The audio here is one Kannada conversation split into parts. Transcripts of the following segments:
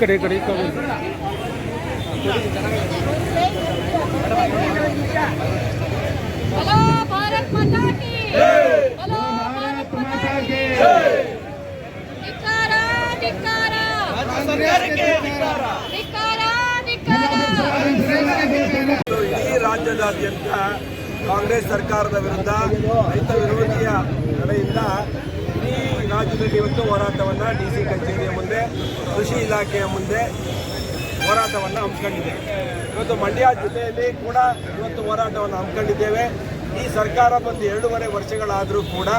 ಕಡೆ ಈ ಕಡೆ ಈ ಕಡೆ. ಈ ರಾಜ್ಯದಾದ್ಯಂತ ಕಾಂಗ್ರೆಸ್ ಸರ್ಕಾರದ ವಿರುದ್ಧ ರೈತ ವಿರೋಧಿಯ ಕಡೆಯಿಂದ ರಾಜ್ಯದಲ್ಲಿ ಇವತ್ತು ಹೋರಾಟವನ್ನು ಡಿ ಸಿ ಕಚೇರಿಯ ಮುಂದೆ ಕೃಷಿ ಇಲಾಖೆಯ ಮುಂದೆ ಹೋರಾಟವನ್ನು ಹಮ್ಮಿಕೊಂಡಿದೆ ಇವತ್ತು ಮಂಡ್ಯ ಜಿಲ್ಲೆಯಲ್ಲಿ ಕೂಡ ಇವತ್ತು ಹೋರಾಟವನ್ನು ಹಮ್ಮಿಕೊಂಡಿದ್ದೇವೆ ಈ ಸರ್ಕಾರ ಬಂದು ಎರಡೂವರೆ ವರ್ಷಗಳಾದರೂ ಕೂಡ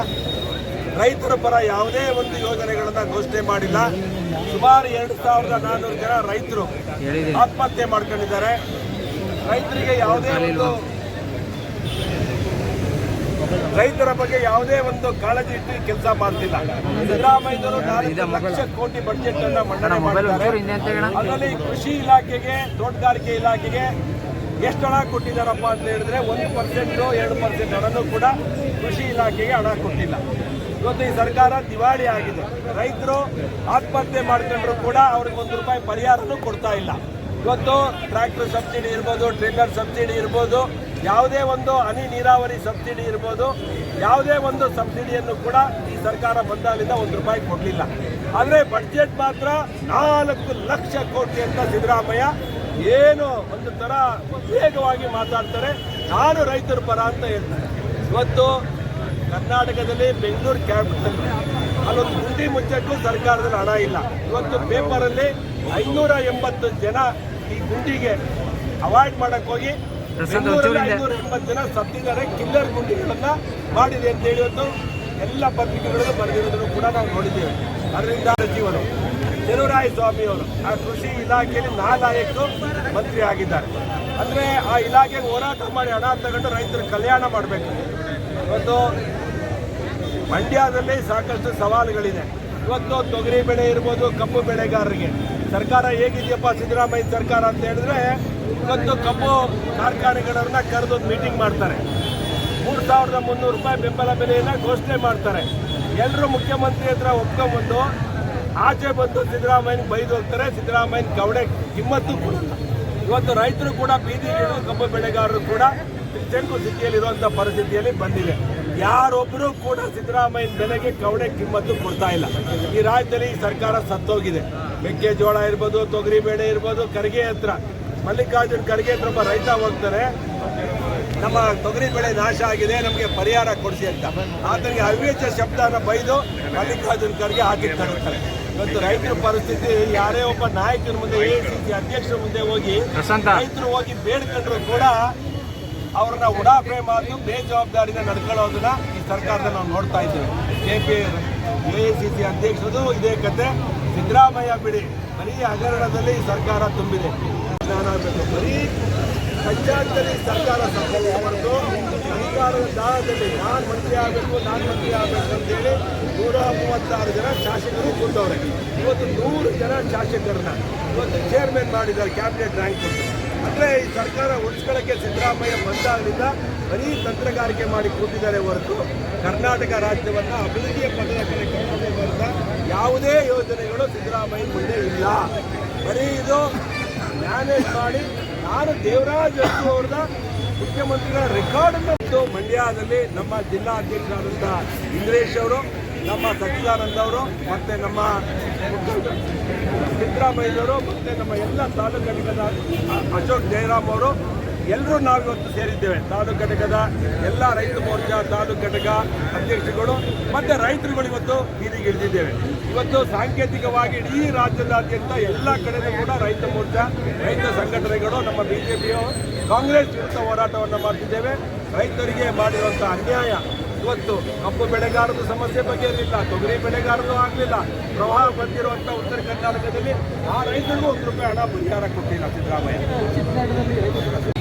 ರೈತರ ಪರ ಯಾವುದೇ ಒಂದು ಯೋಜನೆಗಳನ್ನು ಘೋಷಣೆ ಮಾಡಿಲ್ಲ. ಸುಮಾರು ಎರಡು ಸಾವಿರದ ನಾನ್ನೂರು ಜನ ರೈತರು ಆತ್ಮಹತ್ಯೆ ಮಾಡ್ಕೊಂಡಿದ್ದಾರೆ. ರೈತರಿಗೆ ಯಾವುದೇ ಒಂದು ರೈತರ ಬಗ್ಗೆ ಯಾವುದೇ ಒಂದು ಕಾಳಜಿ ಇಟ್ಟು ಕೆಲಸ ಮಾಡ್ತಿಲ್ಲ. ಸಿದ್ದರಾಮಯ್ಯವರು ಲಕ್ಷ ಕೋಟಿ ಬಜೆಟ್ ಅನ್ನ ಮಂಡನೆ ಮಾಡಿದ್ದಾರೆ ಅದರಲ್ಲಿ ಕೃಷಿ ಇಲಾಖೆಗೆ ತೋಟಗಾರಿಕೆ ಇಲಾಖೆಗೆ ಎಷ್ಟು ಹಣ ಕೊಟ್ಟಿದ್ದಾರಪ್ಪ ಅಂತ ಹೇಳಿದ್ರೆ ಒಂದು ಪರ್ಸೆಂಟ್ ಎರಡು ಪರ್ಸೆಂಟ್ ಹಣನೂ ಕೂಡ ಕೃಷಿ ಇಲಾಖೆಗೆ ಹಣ ಕೊಟ್ಟಿಲ್ಲ. ಇವತ್ತು ಈ ಸರ್ಕಾರ ದಿವಾಳಿ ಆಗಿದೆ. ರೈತರು ಆತ್ಮಹತ್ಯೆ ಮಾಡ್ಕೊಂಡ್ರು ಕೂಡ ಅವ್ರಿಗೆ ಒಂದು ರೂಪಾಯಿ ಪರಿಹಾರನೂ ಕೊಡ್ತಾ ಇಲ್ಲ. ಇವತ್ತು ಟ್ರ್ಯಾಕ್ಟರ್ ಸಬ್ಸಿಡಿ ಇರ್ಬೋದು ಟ್ರೇಲರ್ ಸಬ್ಸಿಡಿ ಇರ್ಬೋದು ಯಾವುದೇ ಒಂದು ಹನಿ ನೀರಾವರಿ ಸಬ್ಸಿಡಿ ಇರ್ಬೋದು, ಯಾವುದೇ ಒಂದು ಸಬ್ಸಿಡಿಯನ್ನು ಕೂಡ ಈ ಸರ್ಕಾರ ಬಂದಾಗಲಿಂದ ಒಂದು ರೂಪಾಯಿ ಕೊಡಲಿಲ್ಲ. ಆದರೆ ಬಡ್ಜೆಟ್ ಮಾತ್ರ ನಾಲ್ಕು ಲಕ್ಷ ಕೋಟಿ ಅಂತ ಸಿದ್ದರಾಮಯ್ಯ ಏನು ಒಂದು ಥರ ವೇಗವಾಗಿ ಮಾತಾಡ್ತಾರೆ. ನಾನು ರೈತರ ಪರ ಅಂತ ಹೇಳ್ತಾರೆ ಇವತ್ತು ಕರ್ನಾಟಕದಲ್ಲಿ ಬೆಂಗಳೂರು ಕ್ಯಾಪಿಟಲ್, ಅಲ್ಲೊಂದು ಗುಂಡಿ ಮುಚ್ಚಕ್ಕೂ ಸರ್ಕಾರದಲ್ಲಿ ಹಣ ಇಲ್ಲ. ಇವತ್ತು ಪೇಪರಲ್ಲಿ ಐನೂರ ಎಂಬತ್ತು ಜನ ಈ ಗುಂಡಿಗೆ ಅವಾಯ್ಡ್ ಮಾಡೋಕ್ಕೋಗಿ ಎಂಬತ್ತು ಜನ ಸತ್ತಿದ್ದಾರೆ. ಕಿಲ್ಲರ್ ಗುಂಡಿಗಳನ್ನ ಮಾಡಿದೆ ಅಂತ ಹೇಳಿ ಇವತ್ತು ಎಲ್ಲ ಪತ್ರಿಕೆಗಳಲ್ಲೂ ಬರೆದಿರೋದನ್ನು ಕೂಡ ನಾವು ನೋಡಿದ್ದೇವೆ. ಅದರಿಂದ ಚೆಲುವರಾಯ ಸ್ವಾಮಿ ಅವರು ಆ ಕೃಷಿ ಇಲಾಖೆಯಲ್ಲಿ ನಾಲಾಯಕು ಮಂತ್ರಿ ಆಗಿದ್ದಾರೆ. ಅಂದ್ರೆ ಆ ಇಲಾಖೆಗೆ ಹೋರಾಟ ಮಾಡಿ ಹಣ ತಗೊಂಡು ರೈತರ ಕಲ್ಯಾಣ ಮಾಡಬೇಕು. ಇವತ್ತು ಮಂಡ್ಯದಲ್ಲಿ ಸಾಕಷ್ಟು ಸವಾಲುಗಳಿದೆ. ಇವತ್ತು ತೊಗರಿ ಬೆಳೆ ಇರ್ಬೋದು ಕಬ್ಬು ಬೆಳೆಗಾರರಿಗೆ. ಸರ್ಕಾರ ಹೇಗಿದೆಯಪ್ಪ ಸಿದ್ದರಾಮಯ್ಯ ಸರ್ಕಾರ ಅಂತ ಹೇಳಿದ್ರೆ ಇವತ್ತು ಕಬ್ಬು ಕಾರ್ಖಾನೆಗಳನ್ನ ಕರೆದು ಮೀಟಿಂಗ್ ಮಾಡ್ತಾರೆ. ಮೂರು ಸಾವಿರದ ಮುನ್ನೂರು ರೂಪಾಯಿ ಬೆಂಬಲ ಬೆಲೆಯನ್ನ ಘೋಷಣೆ ಮಾಡ್ತಾರೆ. ಎಲ್ಲರೂ ಮುಖ್ಯಮಂತ್ರಿ ಹತ್ರ ಒಪ್ಕೊಂಡ್ಬಂದು ಆಚೆ ಬಂದು ಸಿದ್ದರಾಮಯ್ಯ ಬೈದು ಹೋಗ್ತಾರೆ. ಸಿದ್ದರಾಮಯ್ಯ ಗೌಡೆ ಕಿಮ್ಮತ್ತು ಕೊಡಲ್ಲ ಇವತ್ತು ರೈತರು ಕೂಡ ಬೀದಿಗಿಳಿದು ಕಬ್ಬು ಬೆಳೆಗಾರರು ಕೂಡ ಚೆಂಕು ಸ್ಥಿತಿಯಲ್ಲಿರುವಂಥ ಪರಿಸ್ಥಿತಿಯಲ್ಲಿ ಬಂದಿದೆ. ಯಾರೊಬ್ಬರು ಕೂಡ ಸಿದ್ದರಾಮಯ್ಯನ ಬೆಲೆಗೆ ಕವಡೆ ಕಿಮ್ಮತ್ತು ಕೊಡ್ತಾ ಇಲ್ಲ. ಈ ರಾಜ್ಯದಲ್ಲಿ ಈ ಸರ್ಕಾರ ಸತ್ತೋಗಿದೆ. ಮೆಕ್ಕೆಜೋಳ ಇರ್ಬೋದು ತೊಗರಿ ಬೇಳೆ ಇರ್ಬೋದು, ಕರಿಗೆ ಹತ್ರ. ಮಲ್ಲಿಕಾರ್ಜುನ್ ಖರ್ಗೆ ತುಂಬ ಒಬ್ಬ ರೈತ ಹೋಗ್ತಾರೆ ನಮ್ಮ ತೊಗರಿ ಬೆಳೆ ನಾಶ ಆಗಿದೆ ನಮಗೆ ಪರಿಹಾರ ಕೊಡಿಸಿ ಅಂತ. ಆತನಿಗೆ ಅವ್ಯಚ ಶಬ್ದನ ಬೈದು ಮಲ್ಲಿಕಾರ್ಜುನ್ ಖರ್ಗೆ ಹಾಕಿ ತಗೊಳ್ತಾರೆ ಇವತ್ತು ರೈತರ ಪರಿಸ್ಥಿತಿ ಯಾರೇ ಒಬ್ಬ ನಾಯಕನ ಮುಂದೆ ಎ ಸಿ ಅಧ್ಯಕ್ಷರ ಮುಂದೆ ಹೋಗಿ ರೈತರು ಹೋಗಿ ಬೇಡ್ಕೊಂಡ್ರು ಕೂಡ ಅವ್ರನ್ನ ಉಡಾಫೆ ಮಾತು ಬೇಜವಾಬ್ದಾರಿಯಿಂದ ನಡ್ಕೊಳ್ಳೋದನ್ನ ಈ ಸರ್ಕಾರದ ನಾವು ನೋಡ್ತಾ ಇದ್ದೇವೆ. ಕೆ ಪಿ ಎ ಸಿ ಸಿ ಅಧ್ಯಕ್ಷರದು ಇದೇ ಕತೆ. ಸಿದ್ದರಾಮಯ್ಯ ಬಿಡಿ ಬರೀ ಹಗರಣದಲ್ಲಿ ಈ ಸರ್ಕಾರ ತುಂಬಿದೆ. ಜ್ಞಾನ ಆಗಬೇಕು ಬರೀ ಪಂಚಾಯತ್ನಲ್ಲಿ ಸರ್ಕಾರ ಸಫಲ ಹೊರತು ಅಧಿಕಾರದ ದಾಳದಲ್ಲಿ ನಾನು ಮಂತ್ರಿ ಆಗಬೇಕು, ನಾನು ಮಂತ್ರಿ ಆಗಬೇಕು ಅಂತೇಳಿ ನೂರ ಮೂವತ್ತಾರು ಜನ ಶಾಸಕರು ಕೂತವ್ರೆ. ಇವತ್ತು ನೂರು ಜನ ಶಾಸಕರನ್ನ ಇವತ್ತು ಚೇರ್ಮನ್ ಮಾಡಿದ್ದಾರೆ ಕ್ಯಾಬಿನೆಟ್ ರ್ಯಾಂಕ್ ಅಂದರೆ ಈ ಸರ್ಕಾರ ಉಳಿಸ್ಕೊಳ್ಳೋಕ್ಕೆ ಸಿದ್ದರಾಮಯ್ಯ ಬಂದಾಗಲಿಂದ ಬರೀ ತಂತ್ರಗಾರಿಕೆ ಮಾಡಿ ಕೂತಿದ್ದಾರೆ ಹೊರತು ಕರ್ನಾಟಕ ರಾಜ್ಯವನ್ನು ಅಭಿವೃದ್ಧಿಯ ಪದದ ಕಡೆ ಯಾವುದೇ ಯೋಜನೆಗಳು ಸಿದ್ದರಾಮಯ್ಯ ಮುಂದೆ ಇಲ್ಲ. ಬರೀ ಇದು ಮ್ಯಾನೇಜ್ ಮಾಡಿ, ನಾನು ದೇವರಾಜ್ ಅರಸು ಅವ್ರದ ಮುಖ್ಯಮಂತ್ರಿಗಳ ರೆಕಾರ್ಡ್ ಅನ್ನು ಮಂಡ್ಯದಲ್ಲಿ ನಮ್ಮ ಜಿಲ್ಲಾ ಅಧ್ಯಕ್ಷರಾದಂಥ ಇಂದ್ರೇಶ್ ಅವರು, ನಮ್ಮ ಸಚ್ಚಿದಾನಂದ ಅವರು, ಮತ್ತೆ ನಮ್ಮ ಸಿದ್ದರಾಮಯ್ಯವರು ಮತ್ತೆ ನಮ್ಮ ಎಲ್ಲ ತಾಲೂಕು ಅಶೋಕ್ ಜಯರಾಮ್ ಅವರು ಎಲ್ಲರೂ ನಾವು ಇವತ್ತು ಸೇರಿದ್ದೇವೆ. ತಾಲೂಕು ಘಟಕದ ಎಲ್ಲ ರೈತ ಮೋರ್ಚಾ ತಾಲೂಕು ಘಟಕ ಅಧ್ಯಕ್ಷಗಳು ಮತ್ತು ರೈತರುಗಳು ಇವತ್ತು ಬೀದಿಗೆ ಇಳಿದಿದ್ದೇವೆ. ಇವತ್ತು ಸಾಂಕೇತಿಕವಾಗಿ ಇಡೀ ರಾಜ್ಯದಾದ್ಯಂತ ಎಲ್ಲ ಕಡೆನೂ ಕೂಡ ರೈತ ಮೋರ್ಚಾ, ರೈತ ಸಂಘಟನೆಗಳು ನಮ್ಮ ಬಿಜೆಪಿಯು ಕಾಂಗ್ರೆಸ್ ವಿರುದ್ಧ ಹೋರಾಟವನ್ನು ಮಾಡ್ತಿದ್ದೇವೆ. ರೈತರಿಗೆ ಮಾಡಿರುವಂಥ ಅನ್ಯಾಯ ಇವತ್ತು ಕಪ್ಪು ಬೆಳೆಗಾರರ ಸಮಸ್ಯೆ ಬಗ್ಗೆ ಇರಲಿಲ್ಲ, ತೊಗರಿ ಬೆಳೆಗಾರರು ಆಗಲಿಲ್ಲ, ಪ್ರವಾಹ ಬಂದಿರುವಂಥ ಉತ್ತರ ಕರ್ನಾಟಕದಲ್ಲಿ ಆ ರೈತರಿಗೂ ಒಂದು ರೂಪಾಯಿ ಹಣ ಪರಿಹಾರ ಕೊಟ್ಟಿಲ್ಲ ಸಿದ್ದರಾಮಯ್ಯ.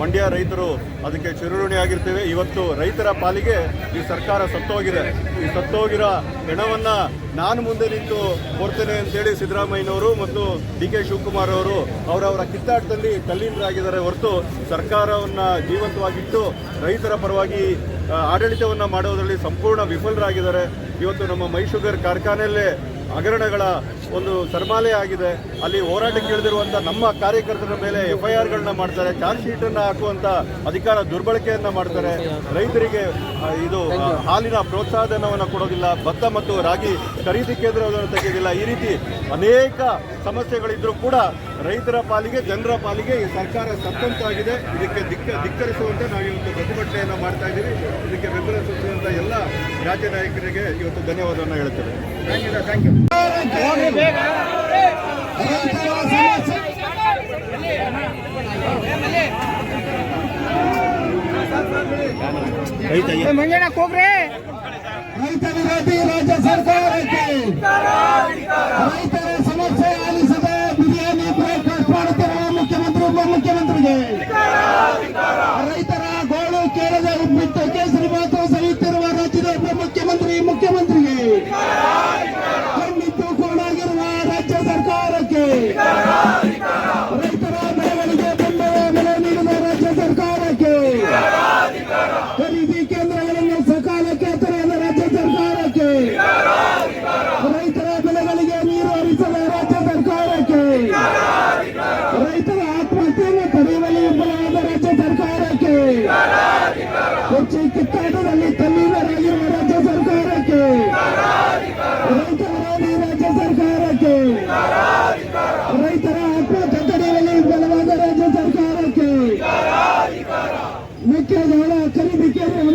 की ರೈತರು ಅದಕ್ಕೆ ಚಿರಋಣಿಯಾಗಿರ್ತೇವೆ ಇವತ್ತು ರೈತರ ಪಾಲಿಗೆ ಈ ಸರ್ಕಾರ ಸತ್ತೋಗಿದೆ. ಈ ಸತ್ತೋಗಿರೋ ಹೆಣವನ್ನು ನಾನು ಮುಂದೆ ನಿಂತು ಕೊಡ್ತೇನೆ ಅಂತೇಳಿ ಸಿದ್ದರಾಮಯ್ಯನವರು ಮತ್ತು ಡಿ ಕೆ ಶಿವಕುಮಾರ್ ಅವರು ಅವರವರ ಕಿತ್ತಾಟದಲ್ಲಿ ತಲ್ಲೀನರಾಗಿದ್ದಾರೆ ಹೊರತು ಸರ್ಕಾರವನ್ನು ಜೀವಂತವಾಗಿಟ್ಟು ರೈತರ ಪರವಾಗಿ ಆಡಳಿತವನ್ನು ಆಡಳಿತವನ್ನ ಮಾಡೋದರಲ್ಲಿ ಸಂಪೂರ್ಣ ವಿಫಲರಾಗಿದ್ದಾರೆ. ಇವತ್ತು ನಮ್ಮ ಮೈಶುಗರ್ ಕಾರ್ಖಾನೆಯಲ್ಲೇ ಹಗರಣಗಳ ಒಂದು ಸರ್ಮಾಲೆ ಆಗಿದೆ. ಅಲ್ಲಿ ಹೋರಾಟಕ್ಕೆ ಇಳಿದಿರುವಂಥ ನಮ್ಮ ಕಾರ್ಯಕರ್ತರ ಮೇಲೆ ಎಫ್ ಐ ಆರ್ಗಳನ್ನ ಮಾಡ್ತಾರೆ. ಚಾರ್ಜ್ ಶೀಟನ್ನು ಹಾಕುವಂಥ ಅಧಿಕಾರ ದುರ್ಬಳಕೆಯನ್ನು ಮಾಡ್ತಾರೆ. ರೈತರಿಗೆ ಇದು ಹಾಲಿನ ಪ್ರೋತ್ಸಾಹಧನವನ್ನು ಕೊಡೋದಿಲ್ಲ ಭತ್ತ ಮತ್ತು ರಾಗಿ ಖರೀದಿ ಕೇಂದ್ರವನ್ನು ತೆಗೆಯೋದಿಲ್ಲ ಈ ರೀತಿ ಅನೇಕ ಸಮಸ್ಯೆಗಳಿದ್ದರೂ ಕೂಡ ರೈತರ ಪಾಲಿಗೆ ಜನರ ಪಾಲಿಗೆ ಈ ಸರ್ಕಾರ ಸತ್ತಂತಾಗಿದೆ. ಇದಕ್ಕೆ ದಿಕ್ಕ ಧಿಕ್ಕರಿಸುವಂತೆ ನಾವು ಇವತ್ತು ಪ್ರತಿಭಟನೆಯನ್ನು ಮಾಡ್ತಾ ಇದ್ದೀವಿ. ಇದಕ್ಕೆ ಬೆಂಬಲ ಸೂಚಿಸಿದಂಥ ಎಲ್ಲ ರಾಜ್ಯ ನಾಯಕರಿಗೆ ಇವತ್ತು ಧನ್ಯವಾದವನ್ನು ಹೇಳ್ತೇವೆ ಥ್ಯಾಂಕ್ ಯು ರೈತರ ಸಮಸ್ಯೆ ರೈತ ವಿರೋಧಿ ರಾಜ್ಯ ಸರ್ಕಾರಕ್ಕೆ. ರೈತರ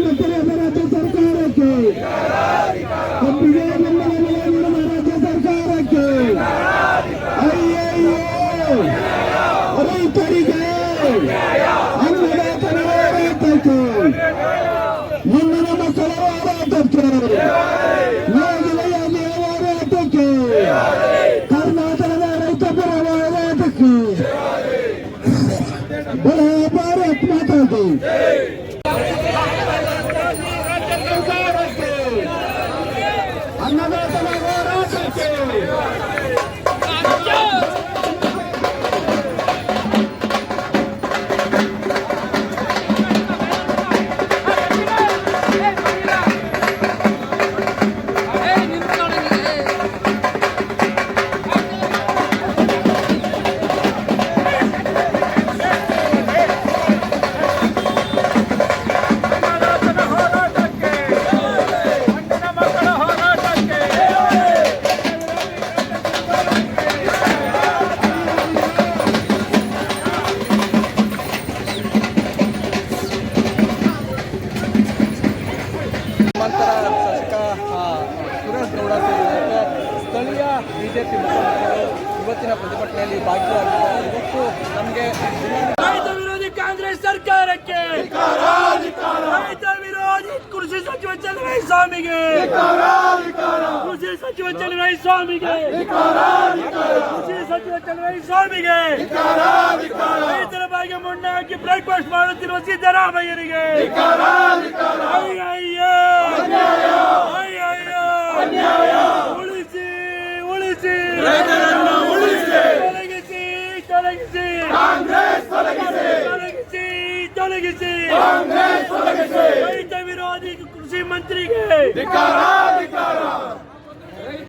ಖರೀದಿ ಕೇಂದ್ರವನ್ನು ತೆರೆಯದ ರಾಜ್ಯ ಸರ್ಕಾರಕ್ಕೆ ಕಬ್ಬಿಗೆ ಬೆಂಬಲ ಬೆಲೆ ನೀಡುವ ರಾಜ್ಯ ಸರ್ಕಾರಕ್ಕೆ ಅಯ್ಯಯ್ಯೋ ರೈತರಿಗೆ ಅನ್ನದಾತನ ಹೋರಾಟಕ್ಕೆ ಮುಂದಿನ ಮಕ್ಕಳ ಹೋರಾಟಕ್ಕೆ ಮುಖಂಡರು ಇವತ್ತಿನ ಪ್ರತಿಭಟನೆಯಲ್ಲಿ ಭಾಗಿಯಾಗಿದ್ದಾರೆ. ಇವತ್ತು ನಮಗೆ ರೈತ ವಿರೋಧಿ ಕಾಂಗ್ರೆಸ್ ಸರ್ಕಾರಕ್ಕೆ ರೈತ ವಿರೋಧಿ ಕೃಷಿ ಸಚಿವ ಚಲುವೈ ಸ್ವಾಮಿಗೆ ಕೃಷಿ ಸಚಿವ ಚಲುವೈ ಸ್ವಾಮಿಗೆ ಕೃಷಿ ಸಚಿವ ಚಲುವೈ ಸ್ವಾಮಿಗೆ ರೈತರ ಬಗ್ಗೆ ಮಣ್ಣು ಹಾಕಿ ಬ್ರೇಕ್ಫಾಸ್ಟ್ ಮಾಡುತ್ತಿರುವ ಸಿದ್ದರಾಮಯ್ಯರಿಗೆ ಅಯ್ಯಯ್ಯೋ ಅಯ್ಯಯ್ಯೋ ಉಳಿಸಿ ಉಳಿಸಿ ತೊಲಗಿಸಿ ತೊಲಗಿಸಿ ತೊಲಗಿಸಿ ತೊಲಗಿಸಿ ರೈತ ವಿರೋಧಿ ಕೃಷಿ ಮಂತ್ರಿಗೆ?